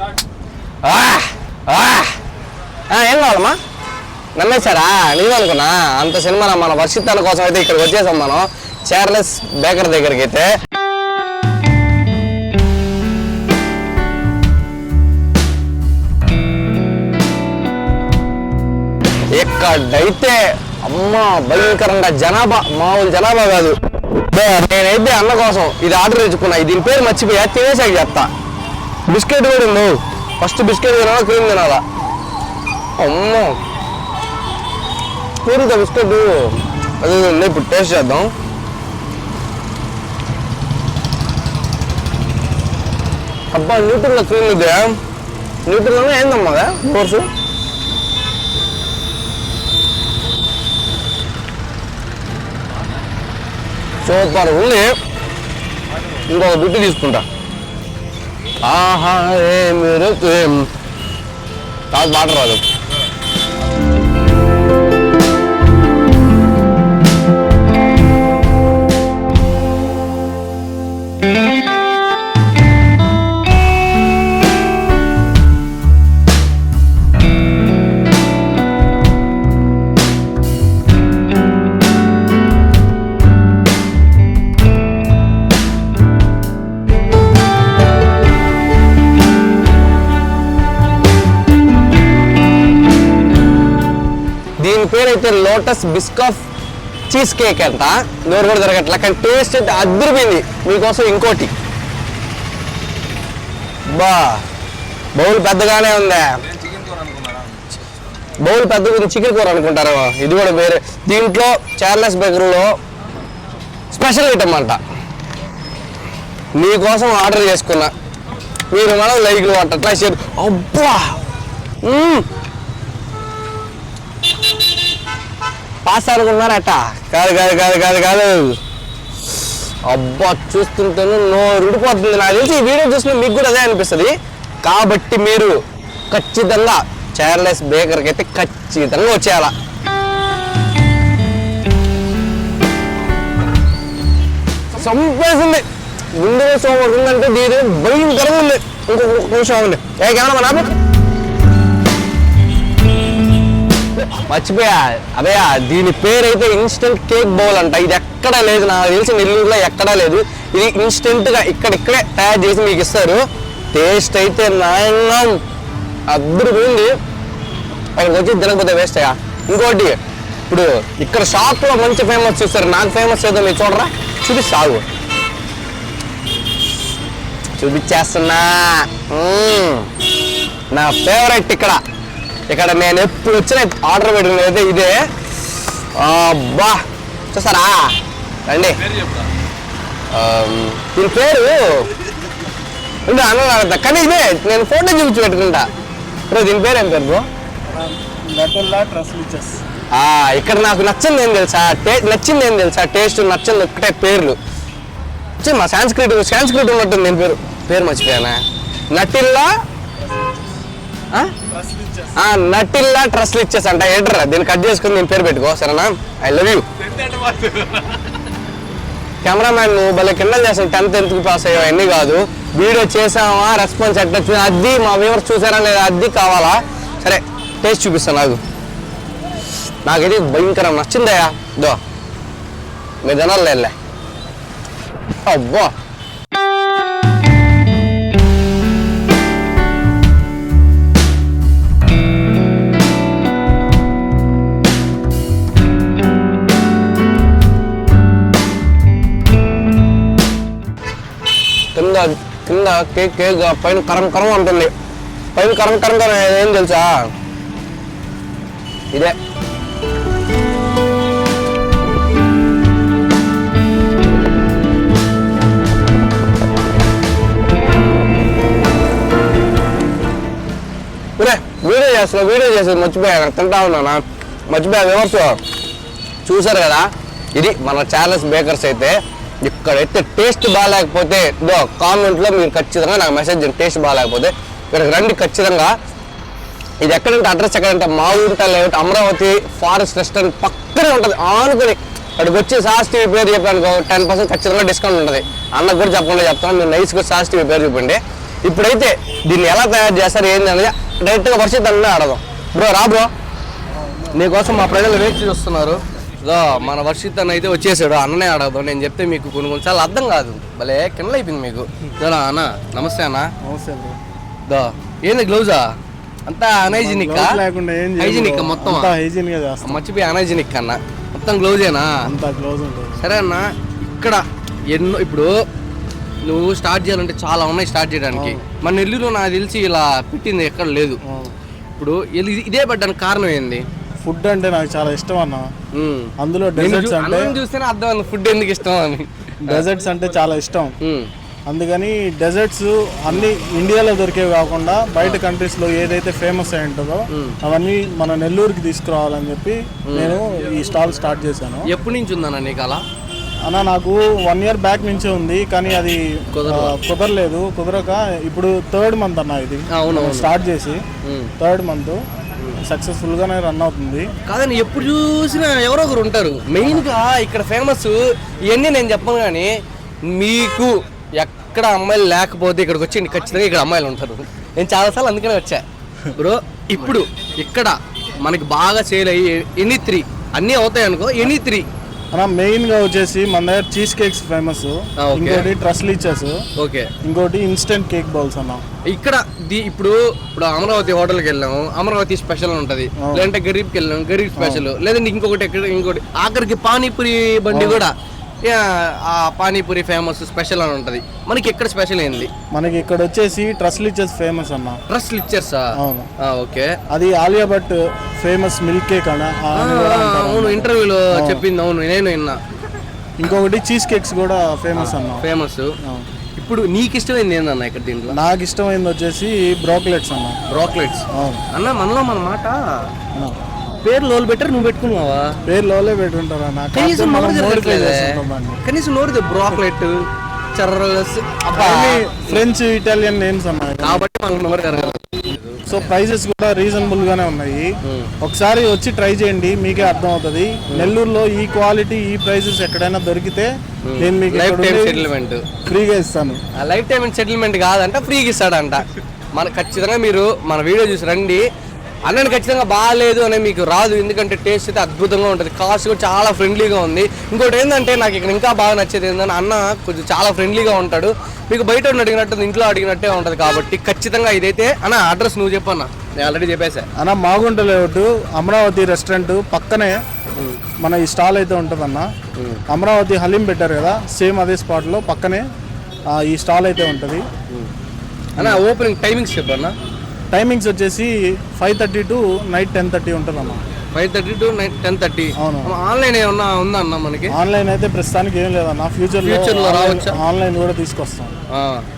ఆ! ఏం కావాలమ్మా? నమ్మేశారా? నేను అనుకున్నా. అంత సినిమా మన వర్షితాల కోసం అయితే ఇక్కడికి వచ్చేసాం మనం. చార్లెస్ బేకర్ దగ్గరికి అయితే. ఎక్కడైతే అమ్మ భయంకరంగా జనాభా మామూలు జనాభా కాదు. నేనైతే అన్న కోసం ఇది ఆర్డర్ తెచ్చుకున్నా. దీని పేరు మర్చిపోయా తినేసాక చెప్తా బిస్కెట్ కూడా ఉంది ఫస్ట్ బిస్కెట్ తినాలా క్రీమ్ తినాలా అమ్మో పూరిత బిస్కెట్ అది ఉంది ఇప్పుడు టేస్ట్ చేద్దాం అబ్బా న్యూట్రల్ క్రీమ్ ఇదే న్యూట్రల్ ఏందమ్మా కోర్సు సూపర్ ఉంది ఇంకొక బిట్టు తీసుకుంటా ఆహా ఏ మీరు ఏం కాదు మాట రాదు దీని లోటస్ బిస్కాఫ్ చీజ్ కేక్ అంట. నోరు కూడా దొరకట్లా కానీ టేస్ట్ అయితే అద్దరిపోయింది. మీకోసం ఇంకోటి. బా బౌల్ పెద్దగానే ఉందా. బౌల్ పెద్ద చికెన్ కూర అనుకుంటారు. ఇది కూడా వేరే. దీంట్లో చార్లెస్ బేకరీలో స్పెషల్ ఐటమ్ అంట. మీకోసం ఆర్డర్ చేసుకున్నా. మీరు మనం లైక్లు అంట అట్లా షేర్ అబ్బా! పాస్ అనుకున్నారట కాదు కాదు కాదు కాదు కాదు. అబ్బా చూస్తుంటేనే నోరు ఉడిపోతుంది నాకు తెలిసి ఈ వీడియో చూసిన మీకు కూడా అదే అనిపిస్తుంది. కాబట్టి మీరు ఖచ్చితంగా చైర్లెస్ బేకర్కి అయితే ఖచ్చితంగా వచ్చేయాల. సంపేసింది ముందుగా సోమవారం ఉందంటే దీని భయంకరంగా ఉంది. ఇంకొక నిమిషం ఉంది ఏ కెమెరా నా మర్చిపోయా. అదే దీని పేరైతే ఇన్స్టెంట్ కేక్ బౌల్ అంట. ఇది ఎక్కడా లేదు. నాకు తెలిసి నెల్లూరులో ఎక్కడా లేదు. ఇది ఇన్స్టెంట్గా ఇక్కడిక్కడే ఇక్కడ ఇక్కడే తయారు చేసి మీకు ఇస్తారు. టేస్ట్ అయితే నా అద్భుతంగా ఉంది. అక్కడికి వచ్చి తినకపోతే వేస్ట్ అయ్యా ఇంకోటి ఇప్పుడు ఇక్కడ షాప్లో మంచి ఫేమస్ చూస్తారు. నాకు ఫేమస్ ఏదో మీరు చూడరా? చూపిస్తాగు చూపించేస్తున్నా. నా ఫేవరెట్ ఇక్కడ. ఇక్కడ నేను ఎప్పుడు వచ్చిన ఆర్డర్ పెట్టుకునేది ఇదే. అబ్బా చూసారా? రండి. దీని పేరు? అన్న కానీ ఇదే నేను ఫోటో చూపించి పెట్టుకుంటా. బ్రో దీని పేరు ఏం పేరు ఇక్కడ నాకు నచ్చింది ఏం తెలుసా? నచ్చింది ఏం తెలుసా? టేస్ట్ నచ్చింది ఒక్కటే పేర్లు. మా సాంస్క్రిట్ సాంస్క్రిట్ ఉన్నట్టుంది నేను పేరు? పేరు మర్చిపోయానా? నటిల్లా నటిల్లా ట్రస్ట్లు ఇచ్చేసి అంట ఏంటరా దీన్ని కట్ చేసుకుని నేను పేరు పెట్టుకో సరేనా? I love you. కెమెరామ్యాన్ నువ్వు భలే కింద చేసావు టెన్త్ ఎందుకు పాస్ అయ్యావు? అన్నీ కాదు. వీడియో చేసావా? రెస్పాన్స్ ఎట్లా చూ- అది మా వ్యూవర్స్ చూసారా లేదా? అది కావాలా? సరే టేస్ట్ చూపిస్తాను నాకు. నాకైతే భయంకరం నచ్చిందయ్యా. దో మీరు తినాలి అబ్బా. కింద కేక్ కేక్ పైన కరం కరం ఉంటుంది పైన కరం కరం కరం ఏం తెలుసా? ఇదే. ఒరే, వీడియో చేస్తున్నా వీడియో చేసేది మర్చిపోయాను తింటా ఉన్నానా మర్చిపోయా వివర్స్ చూసారు కదా? ఇది మన చార్లెస్ బేకర్స్ అయితే ఇక్కడైతే టేస్ట్ బాగాలేకపోతే దో కామెంట్లో మీరు ఖచ్చితంగా నాకు మెసేజ్ టేస్ట్ బాగాలేకపోతే. ఇక్కడికి రండి ఖచ్చితంగా. ఇది ఎక్కడంటే అడ్రస్ ఎక్కడంటే మా ఊరిట లేకపోతే అమరావతి ఫారెస్ట్ రెస్టారెంట్ పక్కనే ఉంటుంది. ఆనుకుని అక్కడికి వచ్చి సాస్ టీవీ పేరు చెప్పాను టెన్ పర్సెంట్ ఖచ్చితంగా డిస్కౌంట్ ఉంటుంది. అన్నకు కూడా చెప్పకుండా చెప్తాను మీరు నైస్గా సాస్ టీవీ పేరు చెప్పండి ఇప్పుడైతే దీన్ని ఎలా తయారు చేస్తారు ఏంది అనేది డైరెక్ట్గా వర్షిత్ అన్నీ అడదాం బ్రో రా బ్రో నీకోసం మా ప్రజలు వేచి చూస్తున్నారు. ఇదో మన వర్షిత్ అన్న అయితే వచ్చేసాడు. అన్ననే అడగదు. నేను చెప్తే మీకు కొన్ని కొన్నిసార్లు అర్థం కాదు. భలే కింద అయిపోయింది మీకు. ఇదా అన్న? నమస్తే అన్న. నమస్తే దో. ఏంది గ్లౌజా? అంతా అనైజినిక్ లేకుండా ఏం హైజినిక్. మొత్తం అంతా హైజీన్గా చేస్తాం. మర్చిపోయి అనైజినిక్ అన్న. మొత్తం గ్లౌజేనా? అంతా క్లోజ్ ఉంటుంది సరే అన్న ఇక్కడ ఎన్నో ఇప్పుడు నువ్వు స్టార్ట్ చేయాలంటే చాలా ఉన్నాయి స్టార్ట్ చేయడానికి. మన నెల్లూరు నాకు తెలిసి ఇలా పెట్టింది ఎక్కడ లేదు. ఇప్పుడు ఇది- పెట్టడానికి కారణం ఏంది? ఫుడ్ అంటే నాకు చాలా ఇష్టం అన్న. అందులో డెజర్ట్స్ అంటే చూస్తేనే అర్థం ఫుడ్ ఎందుకు ఇష్టం అని. డెజర్ట్స్ అంటే చాలా ఇష్టం. అందుకని డెజర్ట్స్ అన్ని ఇండియాలో దొరికేవి కాకుండా బయట కంట్రీస్లో ఏదైతే ఫేమస్ అయి ఉంటుందో అవన్నీ మన నెల్లూరుకి తీసుకురావాలని చెప్పి నేను ఈ స్టాల్ స్టార్ట్ చేశాను. ఎప్పటి నుంచి ఉందన్న నీకు అలా? అన్న నాకు వన్ ఇయర్ బ్యాక్ నుంచే ఉంది కానీ అది కుదరలేదు. కుదరక ఇప్పుడు థర్డ్ మంత్ అన్న ఇది. స్టార్ట్ చేసి. థర్డ్ మంత్ సక్సెస్ఫుల్గానే రన్ అవుతుంది. కాదని ఎప్పుడు చూసినా ఎవరో ఒకరు ఉంటారు. మెయిన్గా ఇక్కడ ఫేమస్ ఇవన్నీ నేను చెప్పను కానీ మీకు ఎక్కడ అమ్మాయిలు లేకపోతే ఇక్కడికి వచ్చి ఖచ్చితంగా ఇక్కడ అమ్మాయిలు ఉంటారు. నేను చాలాసార్లు అందుకనే వచ్చా. బ్రో ఇప్పుడు ఇక్కడ మనకి బాగా సేల్ అయ్యి ఎనీ త్రీ అన్నీ అవుతాయి అనుకో ఎనీ త్రీ. అన్న మెయిన్గా వచ్చేసి మన దగ్గర చీజ్ కేక్స్ ఫేమస్. ఇంకోటి ట్రస్ లీచెస్ ఓకే. ఇంకోటి ఇన్స్టెంట్ కేక్ బౌల్స్ అన్న. ఇక్కడ ది ఇప్పుడు ఇప్పుడు అమరావతి హోటల్కి వెళ్ళాము. అమరావతి స్పెషల్ ఉంటుంది. లేదంటే గరీబ్కి వెళ్ళాము. గరీబ్ స్పెషల్ లేదంటే ఇంకొకటి ఎక్కడ ఇంకోటి ఆఖరికి పానీపూరి బండి కూడా. ఆ పానీపూరి ఫేమస్ స్పెషల్ అని ఉంటుంది. మనకి ఎక్కడ స్పెషల్ ఏంది? మనకి ఇక్కడ వచ్చేసి ట్రస్ లీచెస్ ఫేమస్ అన్న. డ్రెస్ లిచ్చర్సా అవును. ఓకే. అది Alia Bhatt famous milk cake అన్న. అవును ఇంటర్వ్యూలో చెప్పింది అవును నేను విన్నా. ఇంకొకటి చీజ్ కేక్స్ కూడా ఫేమస్ అన్న. ఫేమస్. ఇప్పుడు నీకు ఇష్టమైంది ఏందన్న ఇక్కడ దీంట్లో? నాకు ఇష్టమైంది వచ్చేసి బ్రోక్లెట్స్ అన్న. బ్రాక్లెట్స్ అన్న మనలో మన మాట. పేరు లోలు బెటర్ నువ్వు పెట్టుకున్నావా? పేరు లోలే పెట్టుంటారు కనీసం నోరు. కనీసం నోరు బ్రాక్లెట్ చర్రస్ ఫ్రెంచ్ ఇటాలియన్ నేమ్స్ అన్న. కాబట్టి మనకు నోరు తిరగదు సో ప్రైజెస్ కూడా రీజనబుల్ గానే ఉన్నాయి. ఒకసారి వచ్చి ట్రై చేయండి మీకే అర్థం అవుతుంది నెల్లూరులో ఈ క్వాలిటీ ఈ ప్రైజెస్ ఎక్కడైనా దొరికితే నేను మీకు లైఫ్ టైం సెటిల్మెంట్ ఫ్రీగా ఇస్తాను. ఆ లైఫ్ టైం సెటిల్మెంట్ కాదంట ఫ్రీగా ఇస్తాడంట. మన ఖచ్చితంగా మీరు మన వీడియో చూసి రండి. అన్నని ఖచ్చితంగా బాగాలేదు అని మీకు రాదు. ఎందుకంటే టేస్ట్ అయితే అద్భుతంగా ఉంటుంది. కాస్ట్ కూడా చాలా ఫ్రెండ్లీగా ఉంది. ఇంకోటి ఏంటంటే నాకు ఇక్కడ ఇంకా బాగా నచ్చేది ఏంటంటే అన్న కొంచెం చాలా ఫ్రెండ్లీగా ఉంటాడు. మీకు బయట అడిగినట్టు ఇంట్లో అడిగినట్టే ఉంటుంది కాబట్టి ఖచ్చితంగా ఇదైతే అన్న అడ్రస్ నువ్వు చెప్పన్న నేను ఆల్రెడీ చెప్పేసా. అన్న మాగుంట లేఅవుట్ అమరావతి రెస్టారెంట్ పక్కనే మన ఈ స్టాల్ అయితే ఉంటుందన్న అమరావతి హలీం పెట్టారు కదా సేమ్ అదే స్పాట్లో పక్కనే ఈ స్టాల్ అయితే ఉంటుంది. అన్న ఓపెనింగ్ టైమింగ్స్ చెప్పన్న టైమింగ్స్ వచ్చేసి five thirty to night ten thirty ఉంటుందన్న five thirty to night ten thirty. అవును. ఆన్లైన్ ఏమన్నా ఉందా అన్న మనకి? ఆన్లైన్ అయితే ప్రస్తుతానికి ఏం లేదన్న ఫ్యూచర్ Future లో రావచ్చా? ఆన్లైన్ కూడా తీసుకొస్తాం.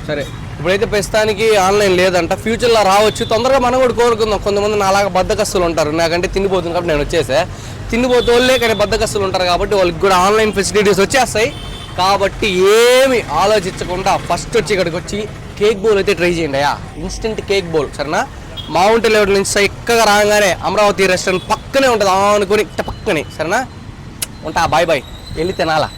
సరే. ఇప్పుడైతే ప్రస్తుతానికి ఆన్లైన్ లేదంట ఫ్యూచర్లో రావచ్చు. తొందరగా మనం కూడా కోరుకుందాం. కొంతమంది నాలాగా బద్దకస్తులు ఉంటారు. నాకంటే తిండిపోతుంది కాబట్టి నేను వచ్చేసా. తిండిపోతోళ్ళే కానీ బద్దకస్తులు ఉంటారు కాబట్టి వాళ్ళకి కూడా ఆన్లైన్ ఫెసిలిటీస్ వచ్చేస్తాయి. కాబట్టి ఏమి ఆలోచించకుండా ఫస్ట్ వచ్చి ఇక్కడికి వచ్చి కేక్ బౌల్ అయితే ట్రై చేయండి అయ్యా. ఇన్స్టెంట్ కేక్ బౌల్ సరేనా? మౌంట్ లెవెల్ నుంచి ఎక్కగా రాగానే అమరావతి రెస్టారెంట్ పక్కనే ఉంటుంది అనుకుని ఇట్ట పక్కనే సరేనా? ఉంటా బాయ్ బాయ్ వెళ్ళి తినాలా?